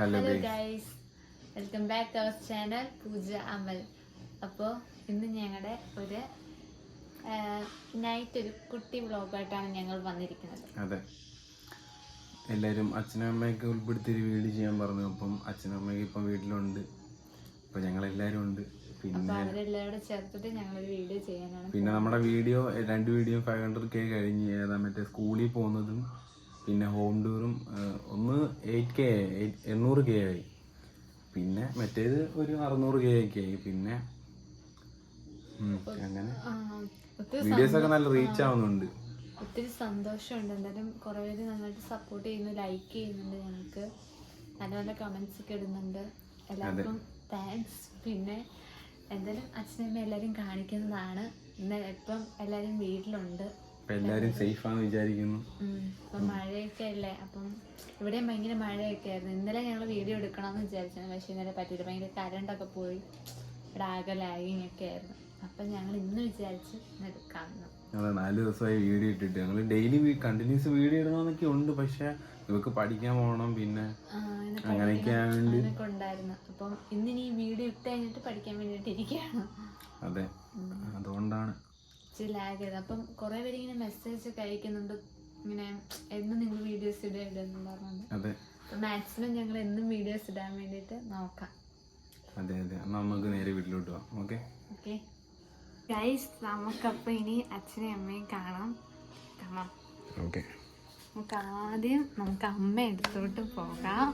Hello guys welcome back our channel Pooja Amal അപ്പോൾ ഇന്ന് ഞങ്ങളുടെ ഒരു നൈറ്റ് ഒരു കുട്ടി വ്ളോഗായിട്ടാണ് ഞങ്ങൾ വന്നിരിക്കുന്നത്. അതെ. എല്ലാവരും അച്ഛനും അമ്മയൊക്കെ ഉൾപ്പെടുത്തി ഒരു വീട് ചെയ്യാൻ പറഞ്ഞു. അപ്പം അച്ഛനും അമ്മയൊക്കെ ഇപ്പം വീട്ടിലുണ്ട്. അപ്പം ഞങ്ങളെല്ലാവരും ഉണ്ട്. പിന്നെ പിന്നെ നമ്മുടെ വീഡിയോ രണ്ട് വീഡിയോ ഫൈവ് ഹൺഡ്രഡ് കെ കഴിഞ്ഞ്. ഏതാ മറ്റേ സ്കൂളിൽ പോകുന്നതും പിന്നെ ഹോം ടൂറും ഒന്ന് എയ്റ്റ് കെ എണ്ണൂറ് കെ ആയി. പിന്നെ മറ്റേത് ഒരു അറുന്നൂറ് കെ ഒക്കെ ആയി. പിന്നെ അങ്ങനെ. വീഡിയോസ് ഒക്കെ നല്ല റീച്ച് ആവുന്നുണ്ട്. ഒത്തിരി സന്തോഷമുണ്ട്. എന്തായാലും കുറേ പേര് നന്നായിട്ട് സപ്പോർട്ട് ചെയ്യുന്നു ലൈക്ക് ചെയ്യുന്നുണ്ട് ഞങ്ങൾക്ക്. നല്ല നല്ല കമൻസ് ഒക്കെ ഇടുന്നുണ്ട്. എല്ലാവർക്കും താങ്ക്സ് പിന്നെ എന്തായാലും അച്ഛനമ്മ എല്ലാവരും കാണിക്കുന്നതാണ്. ഇപ്പം എല്ലാവരും വീട്ടിലുണ്ട്. അപ്പം സേഫ് ആണെന്ന് വിചാരിക്കുന്നു. ഇപ്പം മഴയൊക്കെ അല്ലേ അപ്പം ഇവിടെയും ഭയങ്കര മഴയൊക്കെ ആയിരുന്നു ഇന്നലെ ഞങ്ങൾ വീഡിയോ എടുക്കണമെന്ന് വിചാരിച്ചു പക്ഷെ ഇന്നലെ പറ്റിയില്ല. ഭയങ്കര കരണ്ടൊക്കെ പോയി ഇവിടെ ആകെ ലാഗിങ് ഒക്കെ ആയിരുന്നു അപ്പൊ ഞങ്ങൾ ഇന്ന് വിചാരിച്ച് എടുക്കാമെന്ന് ഞങ്ങൾ നാല് ദിവസമായി വീഡിയോ ഇട്ടിട്ട്. ഞങ്ങൾ ഡെയിലി കണ്ടിന്യൂസ് വീഡിയോ ഇടണമെന്നൊക്കെ ഉണ്ട് പക്ഷെ ഇവർക്ക് പഠിക്കാൻ പോകണം പിന്നെ അങ്ങനെയൊക്കെ ഉണ്ടായിരുന്നു. അപ്പം ഇന്ന് ഈ വീഡിയോ ഇട്ട് കഴിഞ്ഞിട്ട് പഠിക്കാൻ വേണ്ടിയിട്ട് ഇരിക്കുകയാണ്. അതെ അതുകൊണ്ടാണ്. ഇച്ചിരി ലാഗ് ചെയ്ത്. അപ്പം കുറേ പേര് ഇങ്ങനെ മെസ്സേജ് ഒക്കെ അയക്കുന്നുണ്ട്. ഇങ്ങനെ എന്നും നിങ്ങൾ വീഡിയോസ് ഇടുന്നു പറഞ്ഞുണ്ട് മാക്സിമം ഞങ്ങൾ എന്നും വീഡിയോസ് ഇടാൻ വേണ്ടിയിട്ട് നോക്കാം. അതെ അതെ. നമുക്ക് നേരെ വീട്ടിലോട്ട് പോവാം. ഓക്കെ? ഓക്കെ. ഗൈസ് നമുക്കപ്പോൾ ഇനി അച്ഛനെയും അമ്മയും കാണാം. കാണാം. ഓക്കെ. നമുക്ക് ആദ്യം നമുക്ക് അമ്മ എടുത്തോട്ട് പോകാം.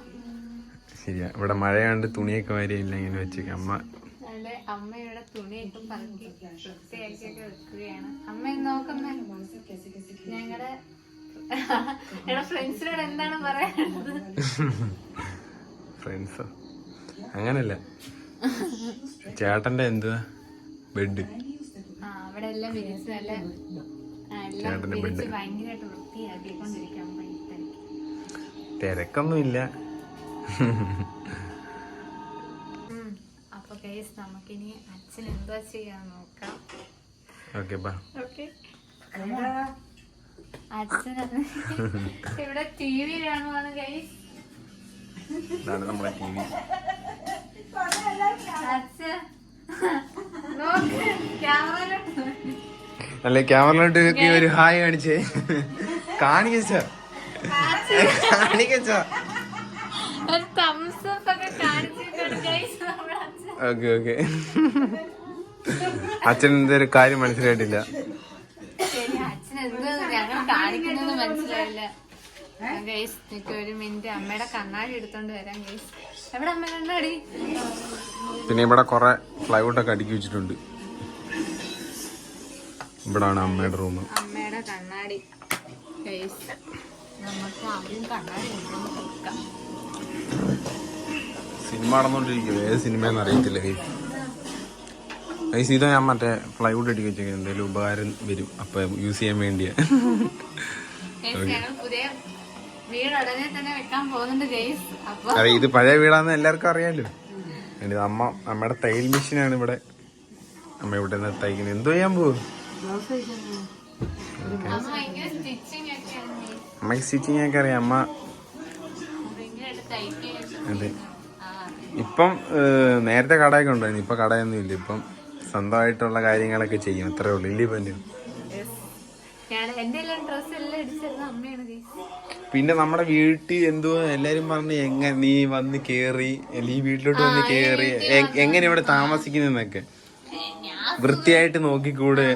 ശരിയാ. ഇവിടെ മഴയാണ്ട് തുണിയൊക്കെ വരെയില്ല ഇങ്ങനെ വെച്ചേക്കാം. അമ്മ അമ്മയുടെ തുണിയൊക്കെ പറക്കി വൃത്തിയാക്കിയൊക്കെ വെക്കുകയാണ്. അമ്മ നോക്കുന്ന ഞങ്ങളുടെ ഞങ്ങളുടെ ഫ്രണ്ട്സിനോട് എന്താണ് പറയാനുള്ളത്? ഫ്രണ്ട്സോ? അങ്ങനല്ല. ചേട്ടന്റെ എന്തുവാ? ബെഡ്. അവിടെ എല്ലാം വിരിച്ച് നല്ല ചേട്ടന്റെ ബെഡ്. ഭയങ്കരമായിട്ട് വൃത്തിയാക്കിക്കൊണ്ടിരിക്കാം. തിരക്കൊന്നുമില്ല. നമുക്കിനി അച്ഛൻ എന്താ ചെയ്യാൻ നോക്കാം. ഓക്കെ ബാ. ഓക്കെ. അച്ഛൻ ഇവിടെ ടി വി. കാണുവാണ് ഗൈസ് അച്ഛൻ അല്ലെ ക്യാമറയിലോട്ട് ഒരു ഹായ് കാണിച്ചേ. കാണിക്കച്ച കാണിക്കച്ച ഒരു തംസ് അപ്പ് ഒക്കെ കാണിച്ചിട്ടുണ്ട് ഗൈസ് നമ്മുടെ അച്ഛൻ ഓക്കെ ഓക്കെ. അച്ഛൻ എന്തൊരു കാര്യം മനസ്സിലായിട്ടില്ല. പിന്നെ ഇവിടെ കൊറേ ഫ്ലൈവുഡ് ഒക്കെ അടുക്കി വെച്ചിട്ടുണ്ട്. ഇവിടാണ് അമ്മയുടെ റൂം അമ്മയുടെ കണ്ണാടി. നമുക്ക് ആദ്യം കണ്ണാടി സിനിമ നടന്നുകൊണ്ടിരിക്കും ഏത് സിനിമയെന്ന് അറിയത്തില്ല ഗൈസ് സീത ഇത് ഞാൻ മറ്റേ പ്ലൈവുഡ് അടിക്കുക വെച്ചേക്കുന്നത് എന്തെങ്കിലും ഉപകാരം വരും. അപ്പൊ യൂസ് ചെയ്യാൻ വേണ്ടിയ. അതെ ഇത് പഴയ വീടാന്ന് എല്ലാവർക്കും അറിയാലോ. എന്റെ അമ്മ അമ്മയുടെ തയ്യൽ മെഷീനാണ് ഇവിടെ. അമ്മ ഇവിടെ നിന്ന് തയ്ക്കുന്നത് എന്തോ ചെയ്യാൻ പോകും അമ്മ ഭയങ്കര സ്റ്റിച്ചിങ് ഒക്കെ അറിയാം. അമ്മ അതെ. ഇപ്പം നേരത്തെ കടയൊക്കെ ഉണ്ടായിരുന്നു. ഇപ്പം കടയൊന്നും ഇല്ല. ഇപ്പം സ്വന്തമായിട്ടുള്ള കാര്യങ്ങളൊക്കെ ചെയ്യും. അത്രേ ഉള്ളൂ. ഇല്ലേ പന്നു നമ്മുടെ വീട്ടിൽ എന്തോ എല്ലാരും പറഞ്ഞു എങ്ങനെ നീ വന്ന് കേറി. നീ ഈ വീട്ടിലോട്ട് വന്ന് കേറി. എങ്ങനെ ഇവിടെ താമസിക്കുന്നൊക്കെ ഞാൻ വൃത്തിയായിട്ട് നോക്കിക്കൂടെ?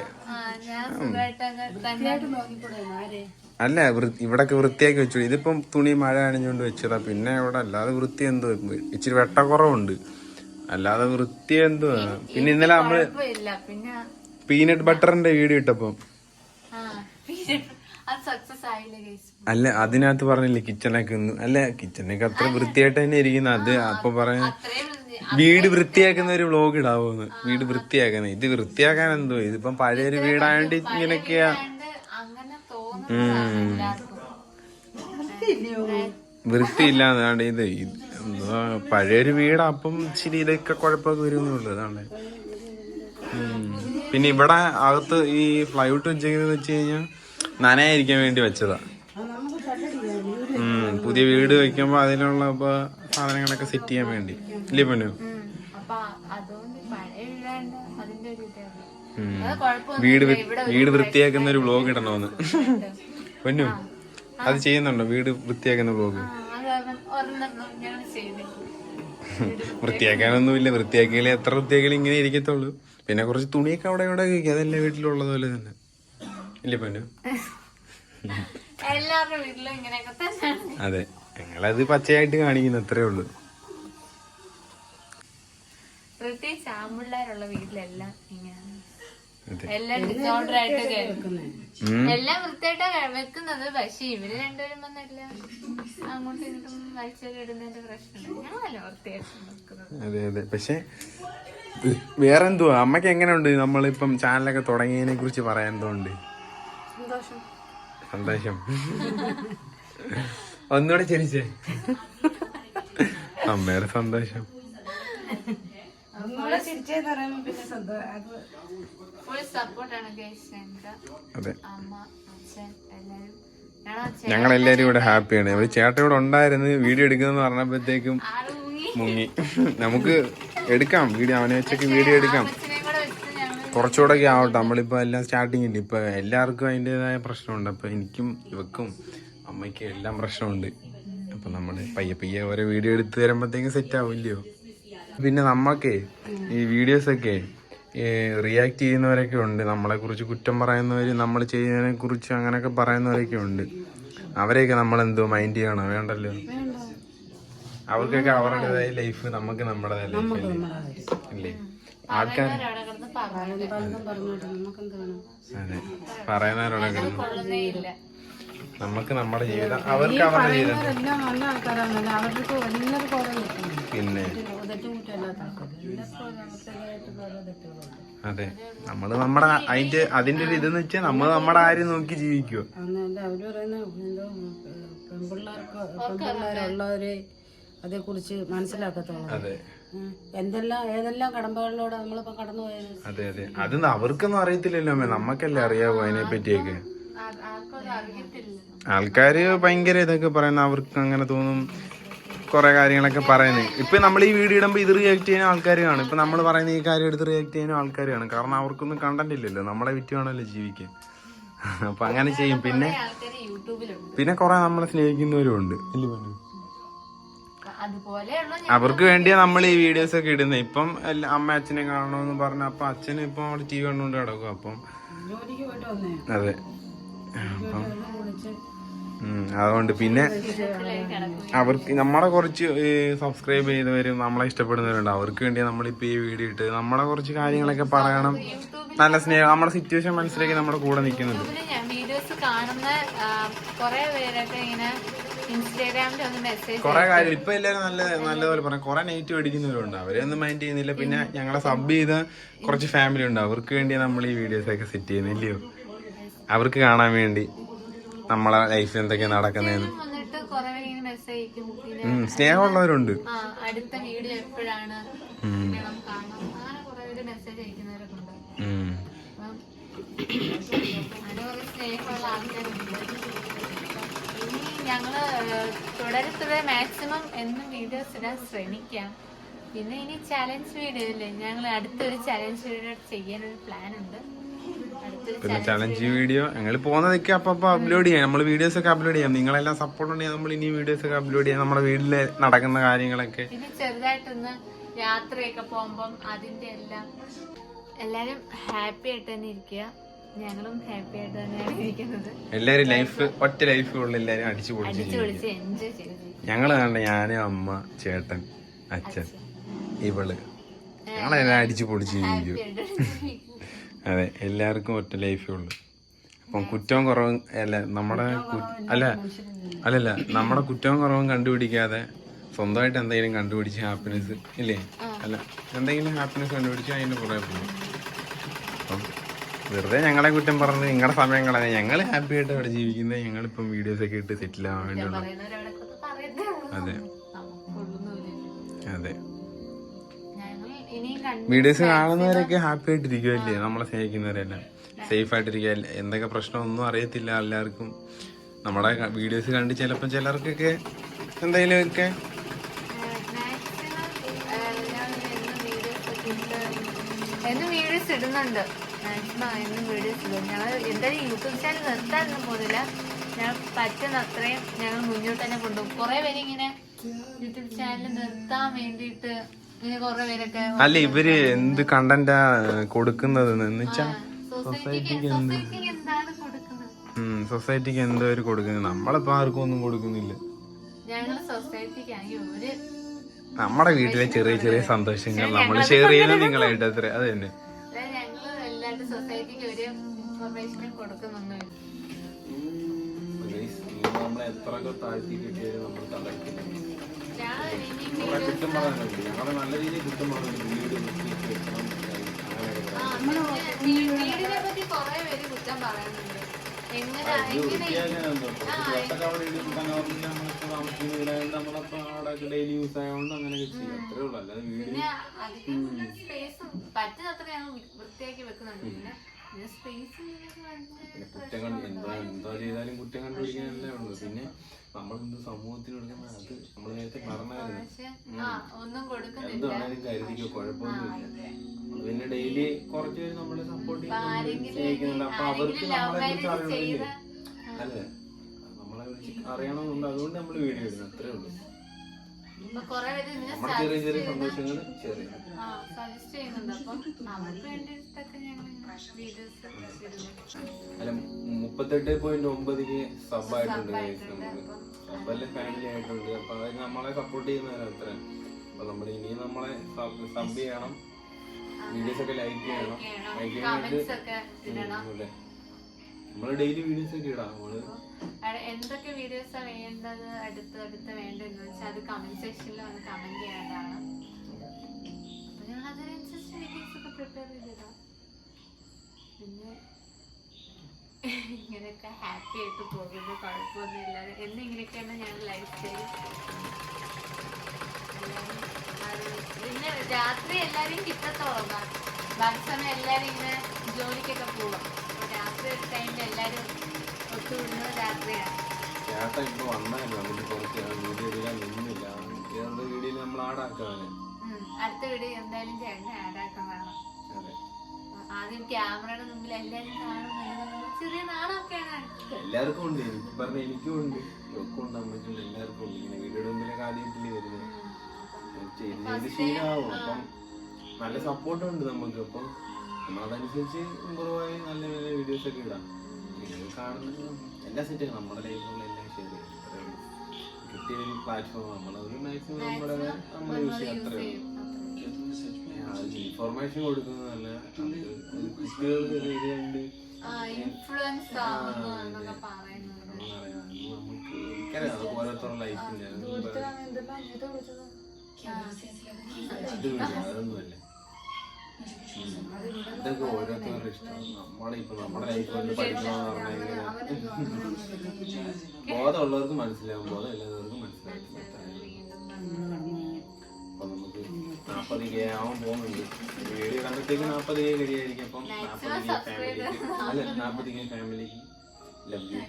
അല്ല ഇവിടൊക്കെ വൃത്തിയാക്കി വെച്ചു. ഇതിപ്പം തുണി മഴ അണിഞ്ഞുകൊണ്ട് വെച്ചതാ. പിന്നെ ഇവിടെ അല്ലാതെ വൃത്തി എന്തോ ഇച്ചിരി വെട്ടക്കുറവുണ്ട്. അല്ലാതെ വൃത്തി എന്തോ പിന്നെ ഇന്നലെ നമ്മൾ പീനട്ട് ബട്ടറിന്റെ വീഡിയോ ഇട്ടപ്പം. അല്ല അതിനകത്ത് പറഞ്ഞില്ലേ കിച്ചണൊക്കെ അല്ല കിച്ചണൊക്കെ അത്ര വൃത്തിയായിട്ട് തന്നെ ഇരിക്കുന്ന. അത് അപ്പൊ പറയാ വീട് വൃത്തിയാക്കുന്ന ഒരു വ്ലോഗ് ഇടാവോന്ന്. വീട് വൃത്തിയാക്കുന്ന ഇത് വൃത്തിയാക്കാൻ എന്തോ? ഇതിപ്പം പഴയൊരു വീടായോണ്ട് ഇങ്ങനെയൊക്കെയാ. എല്ലാവർക്കും. വൃത്തിയില്ലാന്നാണ്ട് ഇത് പഴയൊരു വീടാ അപ്പം ശരി ഇതൊക്കെ കുഴപ്പമൊക്കെ വരുന്നുള്ളൂ അതാണ്. പിന്നെ ഇവിടെ അകത്ത് ഈ ഫ്ലൈവുട്ട് വെച്ചേക്കുന്നത് വെച്ച് കഴിഞ്ഞാൽ നനയായിരിക്കാൻ വേണ്ടി വെച്ചതാ. ഉം. പുതിയ വീട് വെക്കുമ്പോ അതിനുള്ള ഇപ്പൊ സാധനങ്ങളൊക്കെ സെറ്റ് ചെയ്യാൻ വേണ്ടി. ഇല്ലേ പൊന്നു? വീട് വീട് വൃത്തിയാക്കുന്ന ഒരു വ്ലോഗ് ഇടണമെന്ന്. പൊന്നു അത് ചെയ്യുന്നുണ്ടോ? വീട് വൃത്തിയാക്കുന്ന വ്ലോഗ് വൃത്തിയാക്കാനൊന്നും ഇല്ല വൃത്തിയാക്കിയാലേ എത്ര വൃത്തിയാക്കിയാലും ഇങ്ങനെ ഇരിക്കത്തുള്ളൂ. പിന്നെ കുറച്ച് തുണിയൊക്കെ അവിടെ ഇവിടെ കഴിക്കും അതല്ലേ വീട്ടിലുള്ളത് പോലെ തന്നെ. ഇല്ല പൊന്നു? അതെ. ഞങ്ങളത് പച്ചയായിട്ട് കാണിക്കുന്നു. അത്രേ ഉള്ളൂ. പ്രത്യേകിച്ച് ആമ്പിള്ളേരുള്ള വീട്ടിലെല്ലാം ഇങ്ങനെ എല്ലാം ഡിസോർഡർ ആയിട്ട് കേൾക്കും ഉം. എല്ലാം വൃത്തിയായിട്ടാ വെക്കുന്നത്. പക്ഷെ ഇവർ രണ്ടുപേരും വന്നെല്ലാം അങ്ങോട്ടും ഇങ്ങോട്ടും വലിച്ചൊക്കെ ഇടുന്നതിന്റെ പ്രശ്നമില്ല ഞങ്ങളല്ല വൃത്തിയായിട്ട് അതെ അതെ. പക്ഷെ വേറെ എന്തുവാ അമ്മയ്ക്ക് എങ്ങനെയുണ്ട് നമ്മളിപ്പം ചാനലൊക്കെ തുടങ്ങിയതിനെ കുറിച്ച് പറയാൻ തോണ്ട് സന്തോഷം. ഒന്നുകൂടെ ചിരിച്ചേ. അമ്മയുടെ സന്തോഷം. അതെ അമ്മ അച്ഛൻ ഞങ്ങളെല്ലാരും ഇവിടെ ഹാപ്പിയാണ് ഒരു ചേട്ടൻ ഇവിടെ ഉണ്ടായിരുന്നു. വീഡിയോ എടുക്കുന്നെന്ന് പറഞ്ഞപ്പോഴത്തേക്കും മുങ്ങി മുങ്ങി. നമുക്ക് എടുക്കാം. വീഡിയോ അവനെ വെച്ചൊക്കെ വീഡിയോ എടുക്കാം. അച്ഛനെ കൂടെ വെച്ച് കുറച്ചുകൂടെ ഒക്കെ ആവട്ടെ. നമ്മളിപ്പോ എല്ലാം സ്റ്റാർട്ടിങ് ഇല്ല? ഇപ്പൊ എല്ലാവർക്കും അതിന്റെതായ പ്രശ്നമുണ്ട്. അപ്പൊ എനിക്കും ഇവക്കും അമ്മയ്ക്കും എല്ലാം പ്രശ്നമുണ്ട്. അപ്പൊ നമ്മൾ പയ്യെ പയ്യെ ഓരോ വീഡിയോ എടുത്ത് തരുമ്പോഴത്തേക്കും സെറ്റ് ആവില്ലയോ പിന്നെ നമ്മക്കേ ഈ വീഡിയോസ് ഒക്കെ റിയാക്ട് ചെയ്യുന്നവരൊക്കെ ഉണ്ട്. നമ്മളെ കുറിച്ച് കുറ്റം പറയുന്നവര് നമ്മൾ ചെയ്യുന്നതിനെ കുറിച്ച് അങ്ങനെയൊക്കെ പറയുന്നവരൊക്കെ ഉണ്ട്. അവരെയൊക്കെ നമ്മൾ എന്തോ മൈൻഡ് ചെയ്യണോ? വേണ്ടല്ലോ. അവർക്കൊക്കെ അവരുടേതായ ലൈഫ് നമുക്ക് നമ്മുടേതായ ലൈഫ് അല്ലേ? ആൾക്കാർ അതെ. പറയുന്നവരോടെ നമുക്ക് നമ്മുടെ ജീവിതം അവർക്ക് അവരുടെ ജീവിതം പിന്നെ അതെ. നമ്മൾ നമ്മുടെ അതിന്റെ അതിന്റെ ഒരു ഇതെന്ന് വെച്ചാൽ നമ്മൾ നമ്മടെ ആരും നോക്കി ജീവിക്കുക അന്നല്ല അവർ പറയുന്ന എന്തോ പെൺപിള്ളേർക്ക് പെൺപിള്ളേരുള്ളവരെ അതേക്കുറിച്ച് മനസ്സിലാക്കത്തുള്ളൂ അതെ. എന്തെല്ലാം ഏതെല്ലാം കടമ്പകളിലൂടെ നമ്മളിപ്പോ കടന്നു പോയത്? അതെ അതെ. അത് അവർക്കൊന്നും അറിയത്തില്ലല്ലോ അമ്മേ. നമ്മക്കല്ലേ അറിയാവോ അതിനെ പറ്റിയൊക്കെ അത് ആൾക്കാര് ഭയങ്കര ഇതൊക്കെ പറയുന്ന അവർക്ക് അങ്ങനെ തോന്നും. കുറെ കാര്യങ്ങളൊക്കെ പറയുന്നത്. ഇപ്പൊ നമ്മൾ ഈ വീഡിയോ ഇടുമ്പോൾ ഇത് റിയാക്ട് ചെയ്യുന്ന ആൾക്കാർ കാണും. ഇപ്പൊ നമ്മൾ പറയുന്ന ഈ കാര്യം എടുത്ത് റിയാക്ട് ചെയ്യുന്ന ആൾക്കാർ കാണും. കാരണം അവർക്കൊന്നും കണ്ടന്റ് ഇല്ലല്ലോ. നമ്മളെ വിറ്റ് വേണമല്ലോ ജീവിക്കാൻ. അപ്പൊ അങ്ങനെ ചെയ്യും. പിന്നെ പിന്നെ കുറെ നമ്മളെ സ്നേഹിക്കുന്നവരും ഉണ്ട്. ഇല്ലേ പറഞ്ഞു അതുപോലെയുള്ള അവർക്ക് വേണ്ടിയാ നമ്മൾ ഈ വീഡിയോസ് ഒക്കെ ഇടുന്നത് ഇപ്പം അമ്മ അച്ഛനെ കാണണമെന്ന് പറഞ്ഞ അപ്പൊ അച്ഛന് ഇപ്പം അവിടെ ടി വി കണ്ടുകൊണ്ട് കിടക്കും അപ്പം. അതെ. അപ്പം അതുകൊണ്ട് പിന്നെ അവർക്ക് നമ്മളെ കുറച്ച് സബ്സ്ക്രൈബ് ചെയ്തവരും നമ്മളെ ഇഷ്ടപ്പെടുന്നവരുണ്ട് അവർക്ക് വേണ്ടി നമ്മളിപ്പോ ഈ വീഡിയോ ഇട്ട്. നമ്മളെ കുറച്ച് കാര്യങ്ങളൊക്കെ പറയണം. നല്ല സ്നേഹം. നമ്മുടെ സിറ്റുവേഷൻ മനസ്സിലാക്കി നമ്മുടെ കൂടെ ഞാൻ വീഡിയോസ് കാണുന്ന കുറെ പേരൊക്കെ ഇങ്ങനെ കാര്യം. ഇപ്പൊ എല്ലാരും നല്ല നല്ലപോലെ പറയാം. കൊറേ നെഗറ്റീവ് അടിക്കുന്നവരുണ്ട് അവരെയൊന്നും മൈൻഡ് ചെയ്യുന്നില്ല. പിന്നെ ഞങ്ങളെ സബ് ചെയ്ത കുറച്ച് ഫാമിലി ഉണ്ട്. അവർക്ക് വേണ്ടി നമ്മൾ ഈ വീഡിയോസ് ഒക്കെ സെറ്റ് ചെയ്യുന്നില്ലയോ അവർക്ക് കാണാൻ വേണ്ടി. നമ്മളെ ലൈഫിൽ എന്തൊക്കെയാ നടക്കുന്നതെന്ന്. വന്നിട്ട് കുറെ പേര് ഇങ്ങനെ മെസ്സേജ് അയക്കും പിന്നെ ഉം, സ്നേഹമുള്ളവരുണ്ട്. ആ അടുത്ത വീഡിയോ എപ്പോഴാണ്? അങ്ങനെ കുറെ പേര് മെസ്സേജ് അയക്കുന്നവരൊക്കെ ഉണ്ട്. ഉം. അപ്പം അങ്ങനെ കുറെ സ്നേഹമുള്ള ആൾക്കാരുണ്ട്. ഇനി ഞങ്ങൾ തുടരെ തുടരെ മാക്സിമം എന്നും വീഡിയോസ് ഇടാൻ ശ്രമിക്കാം. പിന്നെ ഇനി ചലഞ്ച് വീഡിയോ ഇല്ലേ? ഞങ്ങൾ അടുത്തൊരു ചലഞ്ച് വീഡിയോ ചെയ്യാനൊരു പ്ലാൻ ഉണ്ട്. പിന്നെ ചലഞ്ച് വീഡിയോ ഞങ്ങൾ പോകുന്നതൊക്കെ അപ്പൊ അപ്പൊ അപ്ലോഡ് ചെയ്യാം. നമ്മൾ വീഡിയോസ് ഒക്കെ അപ്ലോഡ് ചെയ്യാം. നിങ്ങളെല്ലാം സപ്പോർട്ട് ഉണ്ടെങ്കിൽ നമ്മൾ ഇനി വീഡിയോസ് ഒക്കെ അപ്ലോഡ് ചെയ്യാം. നമ്മുടെ വീട്ടിൽ നടക്കുന്ന കാര്യങ്ങളൊക്കെ. പിന്നെ ചെറുതായിട്ടൊന്ന് യാത്രയൊക്കെ പോകുമ്പം അതിന്റെ എല്ലാം എല്ലാരും ഹാപ്പി ആയിട്ട് തന്നെ ഇരിക്കുക. ഞങ്ങളും ഹാപ്പി ആയിട്ട് തന്നെയാണ് ഇരിക്കുന്നത്. എല്ലാരും ലൈഫ് ഒറ്റ ലൈഫ് ഉള്ള. എല്ലാരും അടിച്ചു പൊളിച്ച് എൻജോയ് ചെയ്തു ഞങ്ങൾ കണ്ട ഞാൻ അമ്മ ചേട്ടൻ അച്ഛൻ ഇവൾ. ഞങ്ങളെല്ലാം അടിച്ചു പൊളിച്ച് ജീവിക്കും. അതെ എല്ലാവർക്കും ഒറ്റ ലൈഫേ ഉള്ളൂ. അപ്പം കുറ്റവും കുറവും അല്ല നമ്മുടെ അല്ല അല്ലല്ല നമ്മുടെ കുറ്റവും കുറവും കണ്ടുപിടിക്കാതെ സ്വന്തമായിട്ട് എന്തെങ്കിലും കണ്ടുപിടിച്ച് ഹാപ്പിനെസ് ഇല്ലേ? അല്ല എന്തെങ്കിലും ഹാപ്പിനെസ് കണ്ടുപിടിച്ച് അതിന്റെ പുറകെ പോകും. അപ്പം വെറുതെ ഞങ്ങളെ കുറ്റം പറഞ്ഞ് നിങ്ങളുടെ സമയം കളയാൻ ഞങ്ങൾ ഹാപ്പി ആയിട്ട് അവിടെ ജീവിക്കുന്നത് ഞങ്ങളിപ്പം വീഡിയോസൊക്കെ ഇട്ട് സെറ്റിൽ ആവാൻ വേണ്ടിയുള്ള പറയുന്നവരവിടൊക്കെ പറയുന്നേ ഉള്ളൂ. അതെ. വീഡിയോസ് കാണുന്നവരൊക്കെ ഹാപ്പി ആയിട്ടിരിക്കുമല്ലേ നമ്മളെ സ്നേഹിക്കുന്നവരെല്ലാം. സേഫ് ആയിട്ടിരിക്കുക. എന്തൊക്കെ പ്രശ്നമൊന്നും അറിയത്തില്ല എല്ലാവർക്കും. നമ്മുടെ വീഡിയോസ് കണ്ട് ചിലപ്പോൾ ചിലർക്കൊക്കെ എന്തെങ്കിലുമൊക്കെ എന്നും വീഡിയോസ് ഇടുന്നുണ്ട്. മാക്സിമം എന്നും വീഡിയോസ് ഇടും. ഞങ്ങൾ എന്തായാലും യൂട്യൂബ് ചാനൽ നിർത്താനൊന്നും പോകുന്നില്ല. ഞങ്ങൾ പറ്റുന്ന അത്രയും ഞങ്ങൾ മുന്നോട്ട് തന്നെ കൊണ്ടുപോകും. കുറേ പേര് ഇങ്ങനെ യൂട്യൂബ് ചാനൽ നിർത്താൻ വേണ്ടിയിട്ട് അല്ല ഇവർ എന്ത് കണ്ടന്റാ കൊടുക്കുന്നത് എന്ന് വെച്ചാ സൊസൈറ്റിക്ക് എന്ത് എന്താണ് കൊടുക്കുന്നത്? സൊസൈറ്റിക്ക് എന്തോ ഒരു കൊടുക്കുന്നത്? നമ്മളിപ്പോ ആർക്കും ഒന്നും കൊടുക്കുന്നില്ല. നമ്മുടെ വീട്ടിലെ ചെറിയ ചെറിയ സന്തോഷങ്ങൾ നമ്മൾ ഷെയർ ചെയ്യുന്നത് നിങ്ങളായിട്ട് അത്ര. അത് തന്നെ. അതായത് ഞങ്ങൾ എല്ലാവരും സൊസൈറ്റിക്ക് ഒരു ഇൻഫർമേഷനും കൊടുക്കുന്നൊന്നുമില്ല നമ്മളെ എത്രയൊക്കെ താഴ്ത്തി കിട്ടിയാലും നമ്മൾ തളർത്തില്ല ഞങ്ങളെ നല്ല രീതിയിൽ കുറ്റം പറയുന്നുണ്ട് വീട് വൃത്തിയാക്കി വെക്കണം വീടിനെ പറ്റി കുറെ കുറ്റം പറയുന്നുണ്ട് എങ്ങനെ ഡെയിലി യൂസ് ആയതുകൊണ്ട് അങ്ങനെയൊക്കെ ചെയ്യും അത്രേ ഉള്ളൂ അല്ലാതെ വീട് പറ്റുന്നത്ര ഞങ്ങൾ വൃത്തിയാക്കി വെക്കുന്നുണ്ട് പിന്നെ പിന്നെ കുറ്റം കണ്ട് എന്താ എന്താ ചെയ്താലും കുറ്റം കണ്ടുപിടിക്കാനല്ലേ ഉള്ളൂ. പിന്നെ നമ്മളെന്ത് സമൂഹത്തിന് കൊടുക്കുന്ന അത് നമ്മൾ നേരത്തെ പറഞ്ഞായിരുന്നു. എന്താണേലും കരുതിക്കോ കുഴപ്പമൊന്നുമില്ല. പിന്നെ ഡെയിലി കുറച്ച് പേര് നമ്മളെ സപ്പോർട്ട് ചെയ്യുന്നുണ്ട് അപ്പൊ അവർക്ക് നമ്മളെ കുറിച്ച് മാരേജ് അല്ലേ? നമ്മളെ കുറിച്ച് അറിയണമെന്നുണ്ട്. അതുകൊണ്ട് നമ്മൾ വീഡിയോ ഇടുന്നു അത്രേ ഉള്ളൂ. നമ്മുടെ ചെറിയ ചെറിയ സന്തോഷങ്ങൾ ചെറിയ ആ സജസ്റ്റ് ചെയ്യുന്നുണ്ട്. അപ്പം അവർക്ക് വേണ്ടിയിട്ടൊക്കെ ഞങ്ങൾ വീഡിയോസ് അല്ല മുപ്പത്തെട്ട് പോയിന്റ് ഒമ്പതിന് സബ് ആയിട്ടുണ്ട് നമുക്ക്. സബല്ലേ ഫാമിലി ആയിട്ടുണ്ട്. അപ്പൊ അത് നമ്മളെ സപ്പോർട്ട് ചെയ്യുന്ന അത്ര. അപ്പൊ നമ്മൾ ഇനി നമ്മളെ സബ് ചെയ്യണം. വീഡിയോസ് ഒക്കെ ലൈക്ക് ചെയ്യണം. ലൈക്ക് കമന്റ്സ് നമ്മൾ ഡെയിലി വീഡിയോസ് ഒക്കെ ഇടാം നമ്മൾ. എന്തൊക്കെ വീഡിയോസ് വേണ്ടത് അടുത്ത അടുത്ത് വേണ്ടെന്ന് വെച്ചാൽ അത് കമന്റ് സെക്ഷനിൽ വന്ന് കമന്റ് ചെയ്യേണ്ടതാണ് പ്രിപ്പയർ പിന്നെ ഇങ്ങനെയൊക്കെ ഹാപ്പി ആയിട്ട് പോകുന്നു കുഴപ്പമൊന്നും ഇല്ലാതെ എന്ന് ഇങ്ങനെയൊക്കെയാണ് ഞങ്ങൾ ലൈഫ് പിന്നെ രാത്രി എല്ലാരെയും കിട്ടത്തോളം ഭക്ഷണം എല്ലാരും ഇങ്ങനെ ജോലിക്കൊക്കെ പോവാം. രാത്രി ടൈമിൽ എല്ലാരും ഒത്തുകൂടുന്നത് രാത്രിയാണ്. ചേട്ടൻ ഇപ്പൊ വന്നായിരുന്നു. അതിന് കുറച്ച് വീഡിയോ എടുക്കാൻ നിന്നില്ല. ഏതൊരു വീഡിയോയിൽ നമ്മൾ ആടാക്കാനെ അടുത്ത വീഡിയോ എന്തായാലും ചേട്ടനെ ആടാക്കാൻ വേണം. അതെ. ആദ്യം ക്യാമറയുടെ മുമ്പിൽ എല്ലാരും കാണുന്നുണ്ട്. ചെറിയ നാണൊക്കെയാണ്. എല്ലാവർക്കും ഉണ്ട്. എനിക്ക് പറഞ്ഞ എനിക്കും ഉണ്ട്. ഒക്കെ ഉണ്ട് അമ്മയ്ക്കുണ്ട് എല്ലാവർക്കും ഉണ്ട്. ഇങ്ങനെ വീഡിയോയുടെ മുമ്പിലൊക്കെ ആദ്യമായിട്ടില്ലേ വരുന്നത്. ചെയ്ത് ചെയ്ത് ശീലമാവും അപ്പം നല്ല സപ്പോർട്ടും ഉണ്ട് നമുക്ക്. അപ്പം നമ്മൾ അതനുസരിച്ച് ഇമ്പ്രൂവ് ആയി നല്ല നല്ല വീഡിയോസ് ഒക്കെ ഇടാം. നിങ്ങൾ കാണുന്നത് എല്ലാ സെറ്റും നമ്മുടെ ലൈഫിലുള്ള എല്ലാം ഷെയർ ചെയ്യും കിട്ടിയ ഒരു പ്ലാറ്റ്ഫോം നമ്മളൊരു മാക്സിമം നമ്മുടെ നമ്മൾ യൂസ് ചെയ്യാം അത്രേ ഉള്ളൂ. ഇൻഫർമേഷൻ കൊടുക്കുന്നതല്ല നല്ല കുട്ടികൾക്ക് ഇത് കണ്ട് ഇൻഫ്ലുവൻസ് നമുക്ക് എനിക്കറിയാം ഓരോരുത്തരുടെ ലൈഫിന്റെ വിടുക, അതൊന്നുമല്ല. ഇതൊക്കെ ഓരോരുത്തരുടെ ഇഷ്ടം. നമ്മളിപ്പോ നമ്മുടെ ലൈഫ് കൊണ്ട് പഠിക്കണമെന്ന് പറഞ്ഞാൽ ബോധമുള്ളവർക്ക് മനസ്സിലാവും. ബോധം ഇല്ലാത്തവർക്ക് മനസ്സിലാവും അപ്പൊ നമുക്ക് നാപ്പത് കെ ആവാൻ പോകുന്നുണ്ട്. വീഡിയോ കണ്ടത്തേക്ക് നാപ്പത് കെ കഴിയായിരിക്കും. അപ്പം നാപ്പത് കെ ഫാമിലിക്ക് അല്ല നാപ്പത് കെ ഫാമിലിക്ക് ലവ് യു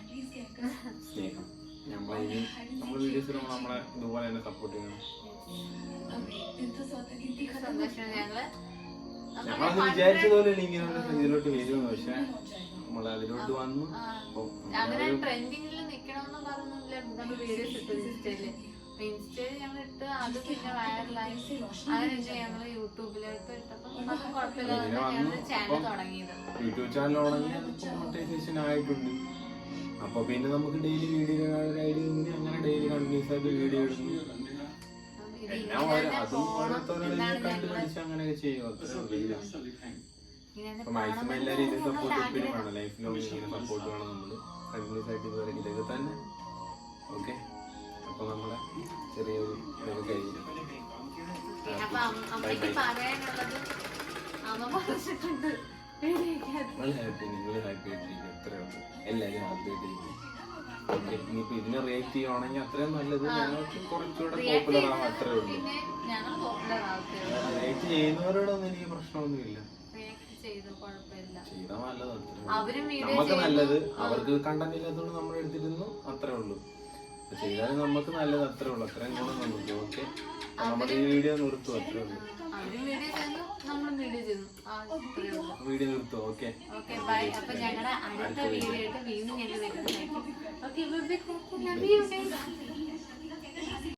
സ്നേഹം. നമ്മളെ ഇനി നമ്മൾ വീഡിയോസിൽ നമ്മളെ ഇതുപോലെ തന്നെ സപ്പോർട്ട് ചെയ്യണം. സന്തോഷം ഞങ്ങൾ. നമ്മളത് വിചാരിച്ച പോലെ ഇങ്ങനെ ഇതിലോട്ട് വരുമെന്ന് പക്ഷെ നമ്മൾ അതിലോട്ട് വന്നു. അപ്പൊ അങ്ങനെ ട്രെൻഡിങ്ങിൽ നിക്കണമെന്ന് പറഞ്ഞില്ല നമ്മൾ വീഡിയോസ് ഇട്ടു ഇൻസ്റ്റയിൽ. അപ്പൊ ഇൻസ്റ്റയിൽ ഞങ്ങൾ ഇട്ട് അത് പിന്നെ വൈറലായി അങ്ങനെ ഞങ്ങൾ യൂട്യൂബിലോട്ട് ഇട്ടപ്പോ അത് കുഴപ്പമില്ലാതെ ഞങ്ങൾ ചാനൽ തുടങ്ങിയത്. യൂട്യൂബ് ചാനൽ തുടങ്ങി മോണിറ്റൈസേഷൻ ആയിട്ടുണ്ട്. അപ്പൊ പിന്നെ നമുക്ക് ഡെയിലി വീഡിയോ ഐഡി അങ്ങനെ ഡെയിലി കണ്ടിന്യൂസ് ആയിട്ട് വീഡിയോ ഇടുന്നു. എല്ലാം ഓരോ അതും ഓരോരുത്തരുടെ കണ്ടുപിടിച്ച് അങ്ങനെയൊക്കെ ചെയ്യും അത്രേ ഉള്ളൂ ഇല്ല. ഇങ്ങനെ അപ്പൊ മാക്സിമം എല്ലാവരും ഇത് സപ്പോർട്ട് എപ്പോഴും വേണം ലൈഫ് ലോങ് ഇങ്ങനെ സപ്പോർട്ട് വേണം നമ്മൾ. കണ്ടിന്യൂസ് ആയിട്ട് ഇതുവരെ ഇതൊക്കെ തന്നെ. ഓക്കെ അപ്പൊ നമ്മളെ ചെറിയൊരു ഇതൊക്കെ കഴിഞ്ഞു. അപ്പൊ അമ്മ- അമ്മയ്ക്ക് പറയാനുള്ളത് അമ്മ പറഞ്ഞിട്ടുണ്ട്. വീഡിയോയ്ക്കകത്ത്. നിങ്ങൾ ഹാപ്പി നിങ്ങൾ ഹാപ്പി ആയിട്ടിരിക്കും അത്രേ ഉള്ളൂ. എല്ലാവരും ഹാപ്പി ആയിട്ടിരിക്കും ഇനിയിപ്പോ ഇതിനെ റിയാക്ട് ചെയ്യുവാണെങ്കിൽ അത്രയും നല്ലത് ഞങ്ങൾക്ക് കുറച്ചുകൂടെ പോപ്പുലർ ആവാം അത്രേ ഉള്ളൂ. റിയാക്ട് ചെയ്യുന്നവരോടൊന്നും എനിക്ക് പ്രശ്നമൊന്നുമില്ല. ചെയ്താൽ നല്ലത് നമുക്ക് നല്ലത് അവർക്ക് കണ്ടന്റ് ഇല്ലാത്തതുകൊണ്ട് നമ്മൾ എടുത്തിരുന്നു അത്രേ ഉള്ളൂ. ചെയ്താലും നമുക്ക് നല്ലത് അത്രേ ഉള്ളൂ. അത്രയും ഗുണം നമുക്ക് ഓക്കെ? നമ്മുടെ ഈ വീഡിയോ നിർത്തും അത്രേ ഉള്ളൂ. വീഡിയോ ചെയ്യുന്നു നമ്മളും വീഡിയോ ചെയ്യുന്നു. വീഡിയോ നിർത്തോ ഓക്കെ ഓക്കെ ബൈ അപ്പൊ ഞങ്ങളുടെ അടുത്ത വീഡിയോ ആയിട്ട് വീണ്ടും ഞങ്ങൾ വരുന്നതായിരിക്കും. Okay love you guys